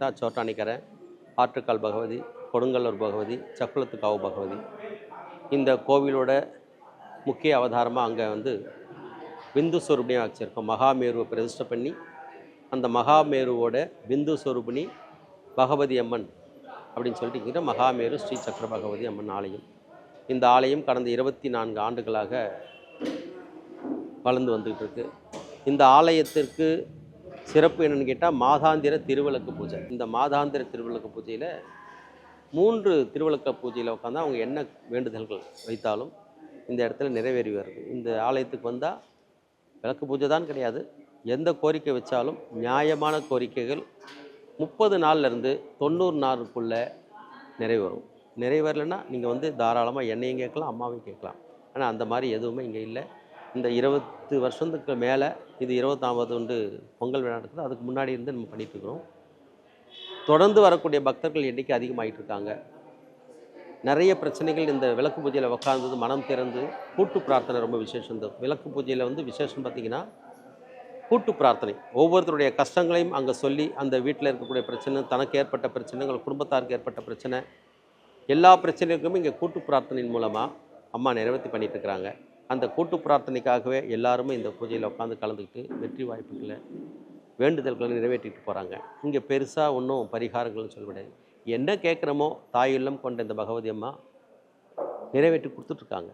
தா சோட்டானிக்கரை ஆற்றுக்கால் பகவதி கொடுங்கல்லூர் பகவதி சக்குளத்துக்காவு பகவதி. இந்த கோவிலோட முக்கிய அவதாரமாக அங்கே வந்து பிந்து சொரூபினியாக வச்சுருக்கோம். மகாமேருவை பிரதிஷ்டை பண்ணி அந்த மகாமேருவோட பிந்து சொரூபினி பகவதி அம்மன் அப்படின்னு சொல்லிட்டு மகாமேரு ஸ்ரீ சக்கர பகவதி அம்மன் ஆலயம். இந்த ஆலயம் கடந்த இருபத்தி நான்கு ஆண்டுகளாக வளர்ந்து வந்துகிட்டு இருக்கு. இந்த ஆலயத்திற்கு சிறப்பு என்னென்னு கேட்டால் மாதாந்திர திருவிளக்கு பூஜை. இந்த மாதாந்திர திருவிளக்கு பூஜையில் மூன்று திருவிளக்க பூஜையில் உட்காந்து அவங்க என்ன வேண்டுதல்கள் வைத்தாலும் இந்த இடத்துல நிறைவேறி வருது இந்த ஆலயத்துக்கு வந்தால் விளக்கு பூஜை தான் கிடையாது. எந்த கோரிக்கை வச்சாலும் நியாயமான கோரிக்கைகள் முப்பது நாள்லேருந்து தொண்ணூறு நாளுக்குள்ளே நிறைவேறும். நிறைவேறலைன்னா நீங்கள் வந்து தாராளமாக என்னையும் கேட்கலாம் அம்மாவையும் கேட்கலாம். ஆனால் அந்த மாதிரி எதுவுமே இங்கே இல்லை. இந்த இருபத்து வருஷத்துக்கு மேலே இது இருபத்தாம்பது வந்து பொங்கல் விழா நடக்குது. அதுக்கு முன்னாடி இருந்து நம்ம பண்ணிட்டுருக்கிறோம் தொடர்ந்து வரக்கூடிய பக்தர்கள் எண்ணிக்கை அதிகமாகிட்டு இருக்காங்க. நிறைய பிரச்சனைகள் இந்த விளக்கு பூஜையில் உட்கார்ந்தது மனம் திறந்து கூட்டு பிரார்த்தனை ரொம்ப விசேஷம். இந்த விளக்கு பூஜையில் வந்து விசேஷம் பார்த்தீங்கன்னா கூட்டு பிரார்த்தனை. ஒவ்வொருத்தருடைய கஷ்டங்களையும் அங்கே சொல்லி அந்த வீட்டில் இருக்கக்கூடிய பிரச்சனை தனக்கு ஏற்பட்ட பிரச்சனை எங்கள் குடும்பத்தாருக்கு ஏற்பட்ட பிரச்சனை எல்லா பிரச்சனைகளுக்குமே இங்கே கூட்டு பிரார்த்தனையின் மூலமாக அம்மா நிறைவேற்றி பண்ணிட்டு இருக்கிறாங்க. அந்த கூட்டு பிரார்த்தனைக்காகவே எல்லாருமே இந்த பூஜையில் உட்காந்து கலந்துக்கிட்டு வெற்றி வாய்ப்புகளை வேண்டுதல்களை நிறைவேற்றிட்டு போகிறாங்க இங்கே பெருசாக ஒன்றும் பரிகாரங்கள்னு சொல்ல முடியாது. என்ன கேட்குறோமோ தாயுள்ளம் கொண்ட இந்த பகவதி அம்மா நிறைவேற்றி கொடுத்துட்ருக்காங்க